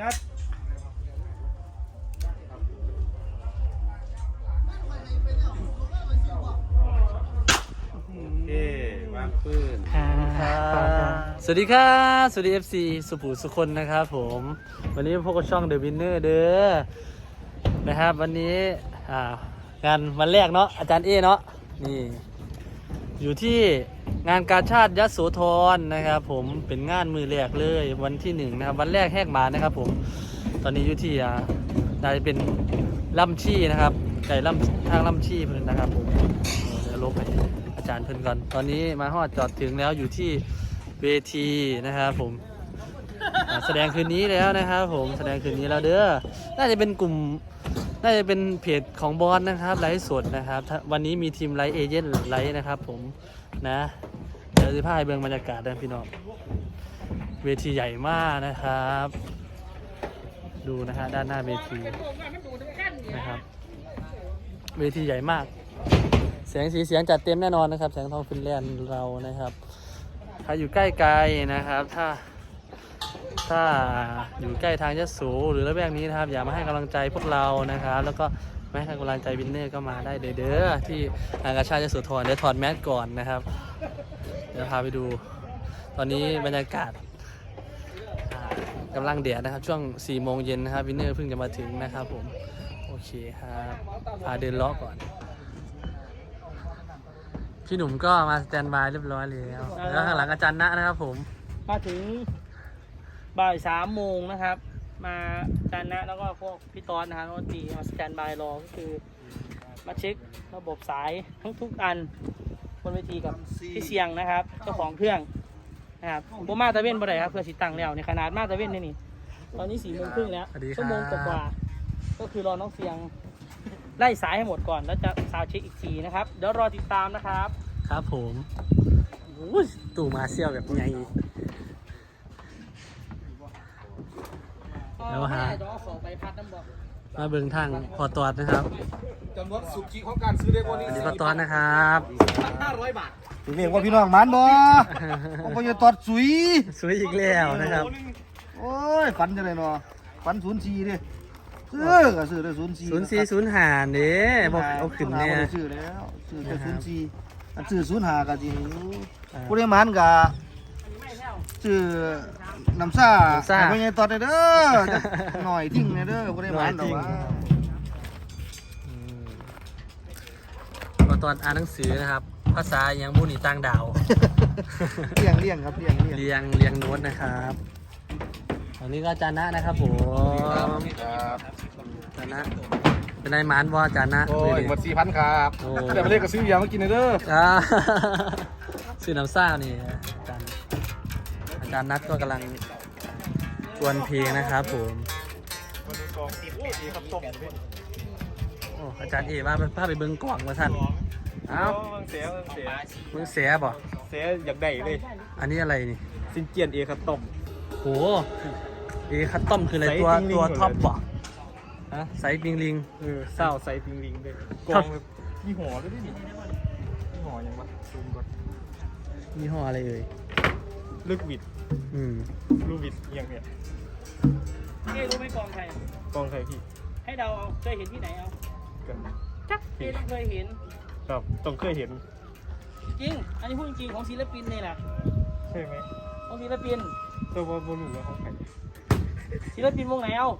นัดโอเควางปืนสวัสดีครับ สวัสดี FC สุภูสุคนนะครับผม วันนี้พวกบช่อง The Winner เด้อนะครับ วันนี้อ่างานวันแรกเนาะอาจารย์เอเนาะนี่ อยู่ที่ งานกาชาติยโสธรนะครับ ผมเป็นงานมือแรกเลยวันที่หนึ่งนะครับวันแรกแหกหมานะครับ ผมตอนนี้อยู่ที่อ่าน่าจะเป็นล่ำชี่นะครับไก่ล่ำทางล่ำชี่เพื่อนนะครับผมเดี๋ยวลบไปอาจารย์เพื่อนก่อน ตอนนี้มาฮอดจอดถึงแล้วอยู่ที่เวทีนะครับ ผมแสดงคืนนี้แล้วนะครับ ผมแสดงคืนนี้แล้วเด้อน่าจะเป็นกลุ่มน่าจะเป็นเพจของบอสนะครับไลฟ์สดนะครับ วันนี้มีทีมไลฟ์เอเจนต์ไลฟ์นะครับ ผมนะ ดี๋ยวจะพาให้เบื้องบรรยากาศนพี่น้อง เวทีใหญ่มากนะครับ ดูนะฮะด้านหน้าเวทีนะครับ เวทีใหญ่มากเสียงสีเสียงจัดเต็มแน่นอนนะครับ แสงทองฟินแลนด์เรานะครับ ถ้าอยู่ใกล้ไกลนะครับ ถ้า ถ้าอยู่ใกล้ทางยะโสหรือระแวกนี้นะครับ อย่ามาให้กำลังใจพวกเรานะครับ แล้วก็ไม่ให้กำลังใจวินเนอร์ก็มาได้เด้อที่งากาชาติยโสธรเดี๋ยวถอดแมสก่อนนะครับ เดี๋ยวพาไปดู ตอนนี้บรรยากาศอ่ากำลังเดียดนะครับ ช่วง4โมงเย็นนะครับวินเนอร์เพิ่งจะมาถึงนะครับผมโอเคครับพาเดินเลาะก่อนพี่หนุ่มก็มาสแตนบายเรียบร้อยแล้วแล้วข้างหลังอาจารย์ณะนะครับผม มาถึง บ่ายสามโมงนะครับ มาจานนะแล้วก็พวกพี่ตอนนะครับก็ตีมาสแตนบายรอก็คือ มาเช็คระบบสายทั้งทุกอันบนเวทีกับพี่เสียงนะครับเจ้าของเครื่องนะครับผมมาตะเว้นบ่ได้ครับเพื่อสิตังแล้วในขนาดมาตะเว้นนี่นี่ตอนนี้สี่โมงครึ่งแล้วสวัสดีครับชั่วโมงกว่าๆก็คือรอน้องเสียงไล่สายให้หมดก่อนแล้วจะซาวด์เช็คอีกทีนะครับเดี๋ยวรอติดตามนะครับ ครับผมโอ้ยตู่มาเซี่ยวแบบไง แล้วหาไม่ได้ต้องเอาของไปพัดน้ำบอกมาเบิ่งทางพอตอดนะครับจำนวนสุกิของการซื้อได้บนนี้อันนี้พอตอดนะครับห้าร้อยบาทเรียกว่าพี่น้องหมันบ่ผมก็จะตอดสุยสวยอีกแล้วนะครับ โอ้ยฝันจังเลยเนาะฝันศูนย์สี่ดิซื้อก็ซื้อได้ศูนย์สี่ศูนย์สี่ศูนย์หาเด้บอกเอาขึ้นเนี่ยซื้อแล้วซื้อแต่นะครับศูนย์สี่อันซื้อศูนย์ห้าก็จริงอ่าผู้ได้หมันก็ ซื้อน้ำซ่าน้ำซ่าให้พ่อใหญ่ตอดได้เด้อจักหน่อยทิ้งเด้อเด้อผู้ได้หมันหน่อยทิ้งแต่ว่าอืมพอตอดอ่านหนังสือนะครับ ภาษายังบุนีต่างดาว เลี้ยงเลี้ยงครับเลี้ยงเลี้ยงเรียงเรียงโน้ตนะครับตอนนี้ก็อาจารย์นะนะครับผมครับอาจารย์นะเป็นนายหมานว่าอาจารย์นะโอ้ยดูดิหมดสี่พันครับโอ้แต่ไปเรียกกับซื้อยามากินเด้อ อ่า ซื้อน้ำซ่านี่อา จารย์อาจารย์นัทก็กำลังชวนเพลงนะครับผมโอ้อาจารย์เอว่าพาไปเบิ้งกล่องมาท่านเอ้าเสียเสียมึงเสียบ่เสียอยากได้เลย อันนี้อะไรนี่สินเจียนเอครับต้มโหเอคัตตอมคืออะไรไซส์ตัวปิงลิงตัวเหรอท็อปบ่ฮะไซส์ปิงลิงเออเศร้าใส่ปิงลิงเลยกองแบบมีหัวด้วยดิมีหัวยังวะซูมก่อนยี่ห้ออะไรเอ่ยลูกบิด อืมลูกบิดเอียงเนี่ยเอ๊ะรู้ไหมกองใครกองใครพี่ ให้เดาเอาเคยเห็นที่ไหนเอากันจักเอ๊ะต้องเคยเห็น ครับต้องเคยเห็น จริง อันนี้พูดจริงของศิลปินนี่แหละใช่ไหมของศิลปินตัวบอลบอลหนูว่าเขาใครศิลปินวงไหนเอา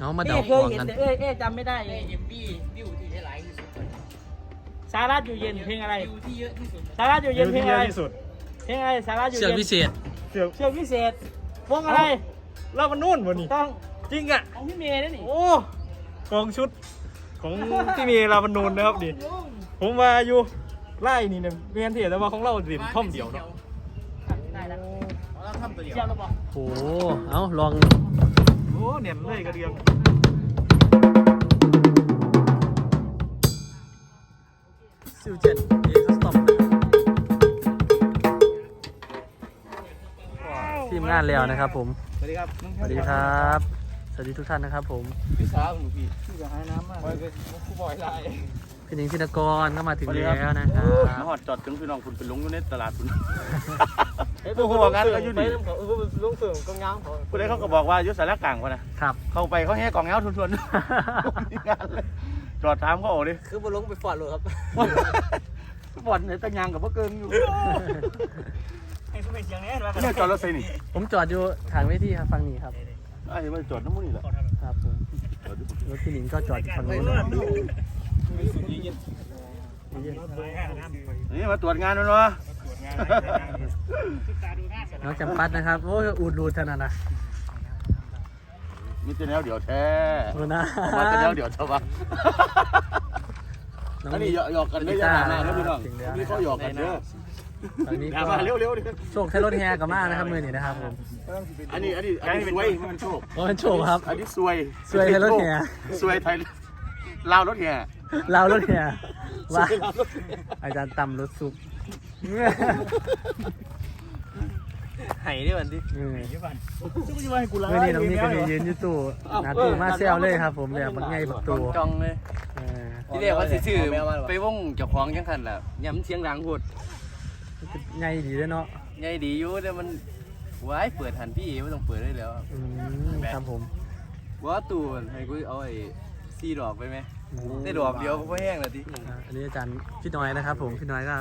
เอามาเอ๊เดาเคกยล่องเห็นกันแต่เอ๊ะเอ๊ะจำไม่ได้เอ็มบี้วิวาระอยู่เย็นเพลงอะไรที่เยอะที่สุดสาระอยู่เย็นเพลงเยอะไรอะที่สุดเพลงอะไร สาระอยู่เชือกเย็นพิเศษ เสือกเชือกพิเศษ วงอะไร เรามันนู่นวันนี้ต้องจริงอะ ของพี่เมย์นั่นนี่โอ้กองชุดของที่มีเรามันนูนนะครับดิผมมาอยู่ไล่นี่เนี่ยเมียนเถียแต่ว่าของเราดิท่อมเดียวเนาะได้แล้วเราทำตัวเดียวเชี่ยวแล้วบอกโหเอาลองโอ้เนียนเลยกระเดียง ซิลเจ็ดเอคัสตอมทีมงานแล้วนะครับผม สวัสดีครับสวัสดีครับ สวัสดีทุกท่านนะครับผมพี่สาวหนูพี่ที่จะหาน้ำมากผู้บอยไล่พี่หนิงธินกรก็มาถึงแล้วนะครับมาหอดจอดถึงพี่น้องคุณไปลงอยู่ในตลาดคุณโอ้โหงานก็อยู่นี่ลุงเสริมกองยางาผู้ใดเขาก็บอกว่ายุสารกลางพะนะครับ เข้าไปเขาแห่กองเงาทุนๆงานเลย จอดถามเขาโอ้ดิคือบ่ลงไปฟอดเลยครับบอลเนี่ยตั้งยางกับพวกเกิงอยู่ให้คุณเป็นเสียงนี้มาเนี่ยจอดรถไฟนี่ผมจอดอยู่ทางเวทีครับฝั่งนี้ครับไอ้ไม่จอดน้ำมันนี่แหละครับผมรถพี่หนิงก็จอดอยู่ฝั่งนู้นนะครับนี่มาตรวจงานมันวะน้องจำปัดนะครับ โอ้ยอูดรูดเท่านั้นนะ มีแต่แนวเดี๋ยวแท้โอ้นะออกมาแต่แนวเดี๋ยวเท่าปะน้องอันนี้หยอกหยอกกันได้ยังไงนะพี่น้องนี่เขาหยอกกันเด้อตอนนี้อย่าก็มาเร็วๆดิโชคใช้รถแฮกับมากนะครับมือนี้นะครับผมอันนี้อันนี้อันนี้สวยมันโชคโอ้เป็นโชคครับอันนี้สวยสวยใช้รถแห่สวยไทยลาวรถแห่เรารถแฮว่าอาจารย์ต่ำรถซุป ไห้ดิวันดิมือซึ่งปัจจุบันกูละมือนี้น้องนี่ก็มียืนอยู่ตู้หนาตู้มาเซลเลยครับ ผมแบบมันง่ายประตูจองเลยเออที่เรียกว่าสิชื่อไปวงเจ้าของจังคันล่ะย้ำเสียงดังพูดง่ายดีด้วยเนาะใหญ่ดีอยู่แต่มันว้ายเปิดทันพี่ไม่ต้องเปิดได้แล้วอืมครับผมว่าตูนให้กูเอาไอ้ซีดอกไปไหม ได้ดอกเดียวก็พอแห้งแล้วทีอ่าอันนี้อาจารย์พี่น้อยนะครับ ผมพี่น้อยก็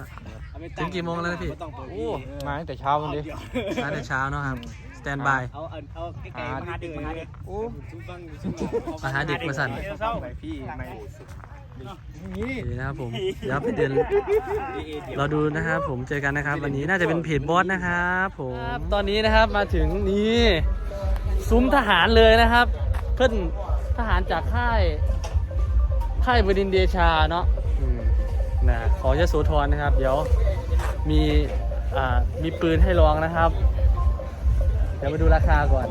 ถึงกี่โมงแล้วนะพี่ โอ้มาตั้งแต่เช้ามันดิมาแต่เช้าเนาะครับสแตนบายเอาเอาเอาใกล้ๆมาหาดึกมาหาดึกโอ้มาหาเด็กมาสั่นเศร้าไปพี่ไม่ดีนะครับผมเดี๋ยวไปเดินเราดูนะครับผมเจอกันนะครับ วันนี้น่าจะเป็นเพจบอสนะครับผมตอนนี้นะครับมาถึงนี่ซุ้มทหารเลยนะครับ เพื่อนทหารจากค่าย ค่ายบดินทร์เดชาเนาะอืมนะขอยโสธรนะครับ เดี๋ยวมีอ่ามีปืนให้ลองนะครับ เดี๋ยวมาดูราคาก่อน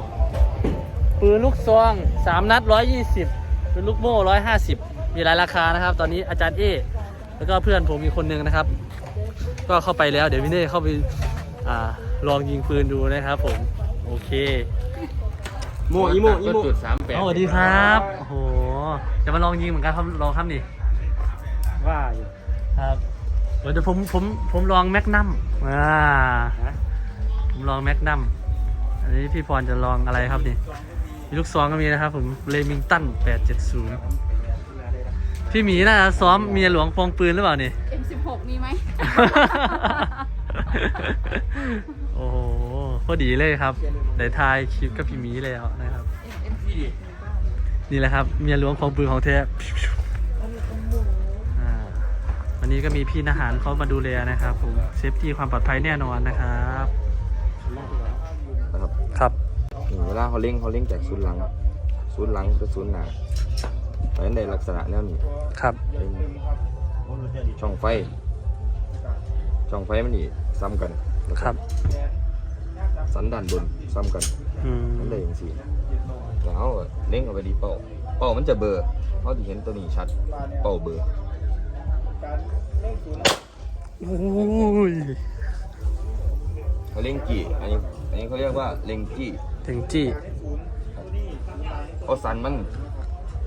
ปืนลูกซองสามนัดร้อยยี่สิบปืนลูกโม่ร้อยห้าสิบมีหลายราคานะครับ ตอนนี้อาจารย์เอแล้วก็เพื่อนผมอีกคนนึงนะครับ ก็เข้าไปแล้ว เดี๋ยววินเน่เข้าไปอ่าลองยิงปืนดูนะครับผม โอเค โมอีโมอีโมจุดสามแปดสวัสดีครับ โอ้โห จะมาลองยิงเหมือนกันครับลองครับนี่ว่าอยู่ครับเดี๋ยวผมผมผมลองแมกนัมอ่าผมลองแมกนัมอันนี้พี่พรจะลองอะไรครับนี่มีลูกซองก็มีนะครับผมเลมิงตัน870พี่หมีน่าจะซ้อมเมียหลวงฟองปืนหรือเปล่านี่ M16 มีไหม โอ้โหพอดีเลยครับได้ทายคลิปกับพี่หมีแล้วนะครับ นี่แหละครับเมียหลวงของปืนของแท้อ่าวันนี้ก็มีพี่ทหารเขามาดูแลนะครับผมเซฟตี้ความปลอดภัยแน่นอนนะครับนะครับครับนี่เวลาเขาเล่งเขาเล่งจากศูนย์หลังศูนย์หลังกับศูนย์หน้าเพราะฉะนั้นในลักษณะแนวนี้ครับเป็นช่องไฟ ช่องไฟมันนี่ซ้ำกันแล้วก็ครับ สันด้านบนซ้ำกันอืมมันได้อย่างสี่ แล้วเขาก็เล่งเอาไปดีเป้าเป้ามันจะเบลอร์เขาจะเห็นตัวนี้ชัด เป้าเบลอร์โอ้ยเขาเล่งกี่อันนี้อันนี้เขาเรียกว่าเล่งกี่ถึงจี้เอาสันมัน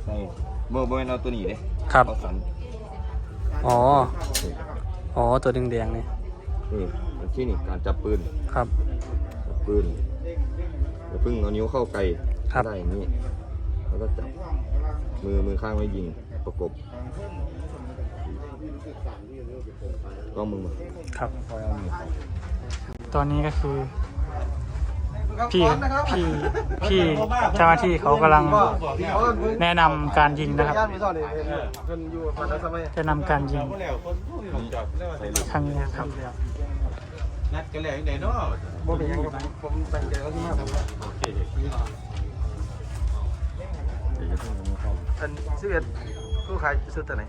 ใส่เบอร์เบอร์เอาตัวนี้เด้ครับเอาสันอ๋อ อ๋อ ตัวแดงๆนี่นี่มันที่นี่การจับปืน ครับ จับปืนอย่าเพึ่งเอานิ้วเข้าไกล ครับ ได้อย่างนี้ แล้วก็จับมือมือข้างไว้ยิงประกบก็มือมาครับ คอยเอามือเข้าตอนนี้ก็คือ พี่พี่พี่เจ้าหน้าที่เขากำลังแนะนำการยิงนะครับย่านมือสอดนี่เพิ่นอยู่ฝั่งนั้นทำไมจะนำการยิงครั้งนี้นะครับนัดกันแล้วยังไงเนาะบ่เป็นหยังครับผมตั้งใจแล้วที่มาอั นสิบเอ็ดผู้ขายซื้อตัวไหน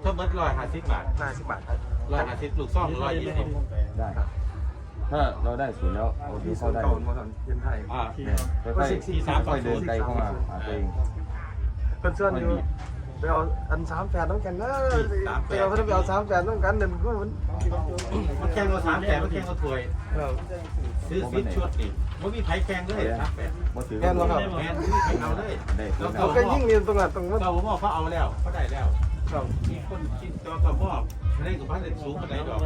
เพิ่มเบิดร้อยห้าสิบบาทห้าสิบบาทร้อยห้าสิบลูกซ่องร้อยยี่สิบได้ถ้าเราได้ศูนย์แล้วเอาที่ที่เข้าศูนย์ได้เก่ามาสั่นเย็นไทยอ่าเนี่ยค่อยๆค่อยๆเดินไกลเข้ามาหาตัวเองเพิ่นเชื่ออยู่ไปเอาอันสามแปดต้องกันนะไปเอาเพิ่นไปเอาสามแปดต้องกันเดินก็มันมันแข่งมาสามแปดมันแข่งมาถวย ซื้อซิดชุดนี่มันมีไผ่แข่งเลยสามแปดบ่ถือแม่นบ่ครับ แมนมีไผ่เอาเลยได้ศูนย์แล้เราวก็ยิ่งเรียนตรงนั้นตรงนั้น เราผมบอกเขาเอาแล้วเขาได้แล้วเขามีคนคิดตัวกระบอกเล่นกับพันเล่นสูงกระไดดอก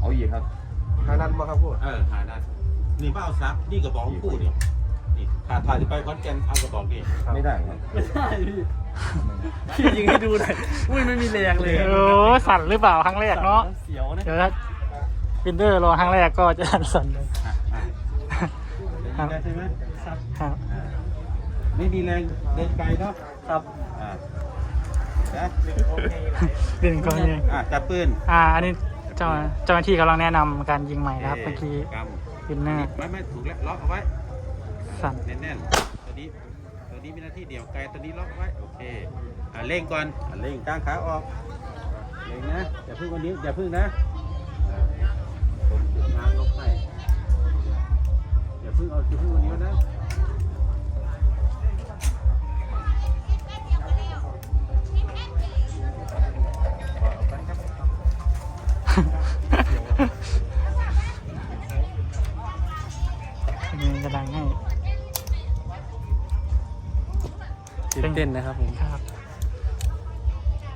เอาอีกครับ หานันบ่ครับพูดเออหานั่นนี่มาเอาซับนี่กระบอกคู่นี่นี่ถ้าถ่ายจะไปคอนแกนเอากระบอกนี่ไม่ได้ครับไม่ได้พี่พี่ยิงให้ดูหน่อยอุ้ยไม่มีแรงเลยโอ้สั่นหรือเปล่าครั้งแรกเนาะเสียวนะเดี๋ยวถ้าวินเดอร์รอครั้งแรกก็จะสั่นเลย ครับได้ใช่ไหมครับครับ ไม่มีแรงเดินไกลเนาะครับอ่านะเป็นกรณีอ่าจับปืนอ่า อันนี้เจ้าเจ้าหน้าที่กำลังแนะนำการยิงใหม่นะครับเมื่อกี้กวินเนอร์ำไม่ไม่ถูกแล้วล็อกเอาไว้สั่นแน่นๆตัวนี้ตัวนี้มีหน้าที่เดี่ยวไกลตัวนี้ล็อกไว้โอเคอ่าเร่งก่อนอ่าเร่งกลางขาออกเร่งนะอย่าพึ่งวันนี้อย่าพึ่งนะ อย่าพึ่งเอาอย่าพึ่งวันนี้นะอันนี้กำลังให้ตื่นเต้นนะครับผมครับ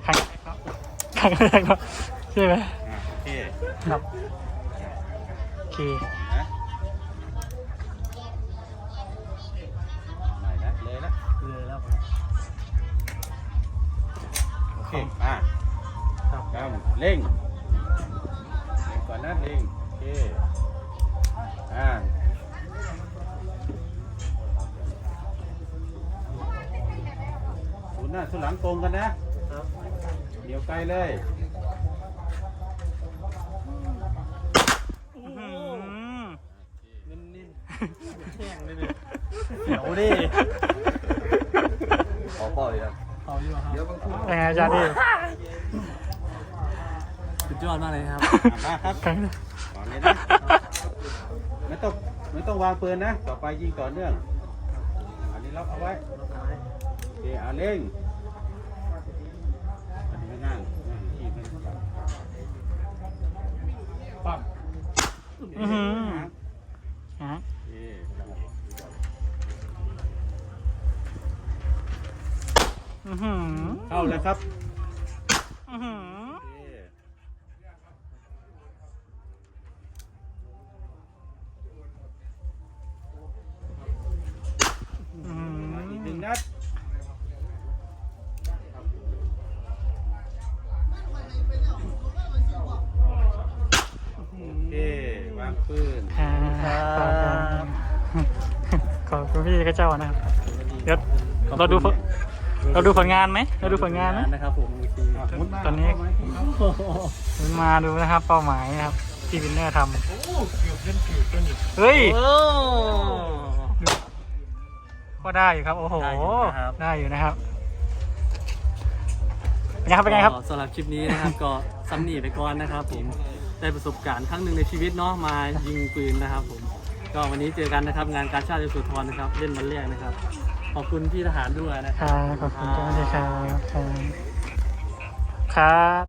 ครั้งครั้งแรกเนาะใช่ไหมอ่าโอเคครับโอเค เคอ่าครับกำเร่งเร่งก่อนนะเร่งโอเคอ่าศูนย์หน้าศูนย์หลังตรงกันนะเดี๋ยวไกลเลยนิ่มๆแห้งเลยเนี่ยเสียวดิขอเป้าอีกครับเอาอยู่ครับ เดี๋ยวบางทีเป็นไงอาจารย์ที่สุดยอดมากเลยครับอะมาครับครั้งแรกก่อนเลยนะไม่ต้องไม่ต้องวางปืนนะ ต่อไปยิงต่อเนื่อง อันนี้ล็อกเอาไว้โอเคเอาเร่งอันนี้ไม่นั่งนั่งที่มันปั๊บอื้อหือ เข้าเลยครับอื้อหืออเคอื้ออีกหนึ่งนัดโอเควางปืนอ่าขอบคุณขอบคุณพี่กระเจ้านะครับ เดี๋ยวเราดูผล เราดูผลงานไหมเราดูผลงานไหมนะครับผมโอเคตอนนี้มาดูนะครับ เป้าหมายนะครับที่วินเนอร์ทำเฮ้ยโอ้ก็ได้อยู่ครับ โอ้โหได้อยู่นะครับได้อยู่นะครับเป็นไงครับเป็นไงครับก็สำหรับคลิปนี้นะครับ ก็ซ้ำหนีไปก่อนนะครับ ผมได้ประสบการณ์ครั้งหนึ่งในชีวิตเนาะมายิงปืนนะครับ ผม ก็วันนี้เจอกันนะครับ งานการชาติยโสธรนะครับ เล่นวันแรกนะครับ ขอบคุณพี่ทหารด้วยนะครับรับขอบคุณเจ้าหน้าที่ครับครับครับ